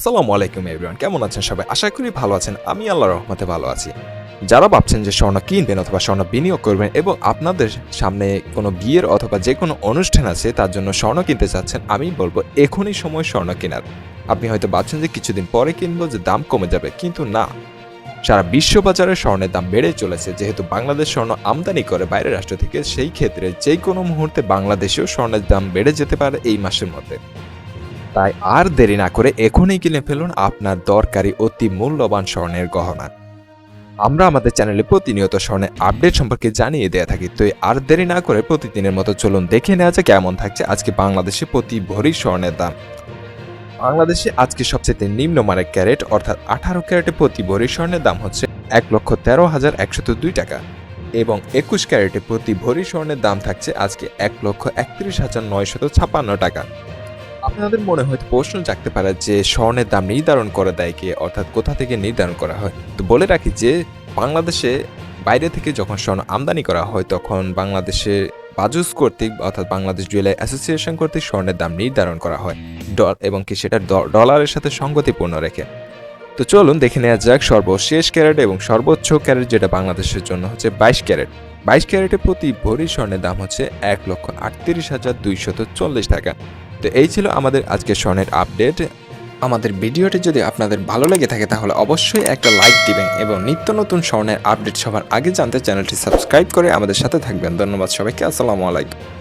আসসালামু আলাইকুম এভরিওয়ান কেমন আছেন সবাই? আশা করি ভালো আছেন। আমি আল্লাহর রহমতে ভালো আছি। যারা ভাবছেন যে স্বর্ণ কিনবেন অথবা স্বর্ণ বিনিয়োগ করবেন এবং আপনাদের সামনে কোনো বিয়ের অথবা যে কোনো অনুষ্ঠান আছে, তার জন্য স্বর্ণ কিনতে চাচ্ছেন, আমি বলব এখনই সময় স্বর্ণ কেনার। আপনি হয়তো ভাবছেন যে কিছুদিন পরে কিনবো যে দাম কমে যাবে, কিন্তু না। সারা বিশ্ববাজারে স্বর্ণের দাম বেড়ে চলেছে, যেহেতু বাংলাদেশ স্বর্ণ আমদানি করে বাইরের রাষ্ট্র থেকে, সেই ক্ষেত্রে যে কোনো মুহূর্তে বাংলাদেশেও স্বর্ণের দাম বেড়ে যেতে পারে এই মাসের মধ্যে। তাই আর দেরি না করে এখনই কিনে ফেলুন আপনার দরকারি অতি মূল্যবান স্বর্ণের গহনা। আমরা আমাদের চ্যানেলে প্রতিনিয়ত স্বর্ণের আপডেট সম্পর্কে জানিয়ে দেয়া থাকি, তো আর দেরি না করে প্রতিদিনের মতো চলুন দেখে নেওয়া যায় কেমন থাকছে আজকে বাংলাদেশে প্রতি ভরি স্বর্ণের দাম। বাংলাদেশে আজকে সবচেয়ে নিম্নমানের ক্যারেট, অর্থাৎ আঠারো ক্যারেটে প্রতি ভরি স্বর্ণের দাম হচ্ছে এক লক্ষ তেরো হাজার একশত দুই টাকা এবং একুশ ক্যারেটে প্রতি ভরি স্বর্ণের দাম থাকছে আজকে এক লক্ষ একত্রিশ হাজার নয়শত ছাপান্ন টাকা। আপনাদের মনে হয়তো প্রশ্ন জাগতে পারে যে স্বর্ণের দাম নির্ধারণ করে দেয় কে অর্থাৎ কোথা থেকে নির্ধারণ করা হয়। তো বলে রাখি যে বাংলাদেশে বাইরে থেকে যখন স্বর্ণ আমদানি করা হয়, তখন বাংলাদেশে বাজুস কর্তৃক অর্থাৎ বাংলাদেশ জুয়েলারি অ্যাসোসিয়েশন কর্তৃক স্বর্ণের দাম নির্ধারণ করা হয়। এবং কি সেটা ডলারের সাথে সঙ্গতিপূর্ণ রেখে। তো চলুন দেখে নেওয়া যাক সর্বশেষ ক্যারেট এবং সর্বোচ্চ ক্যারেট যেটা বাংলাদেশের জন্য হচ্ছে বাইশ ক্যারেট। বাইশ ক্যারেটে প্রতি ভরি স্বর্ণের দাম হচ্ছে এক লক্ষ আটত্রিশ হাজার দুইশত চল্লিশ টাকা। তো এই ছিল আমাদের আজকের স্বর্ণের আপডেট। আমাদের ভিডিওটি যদি আপনাদের ভালো লেগে থাকে তাহলে অবশ্যই একটা লাইক দিবেন এবং নিত্য নতুন স্বর্ণের আপডেট সবার আগে জানতে চ্যানেলটি সাবস্ক্রাইব করে আমাদের সাথে থাকবেন। ধন্যবাদ সবাইকে, আসসালামু আলাইকুম।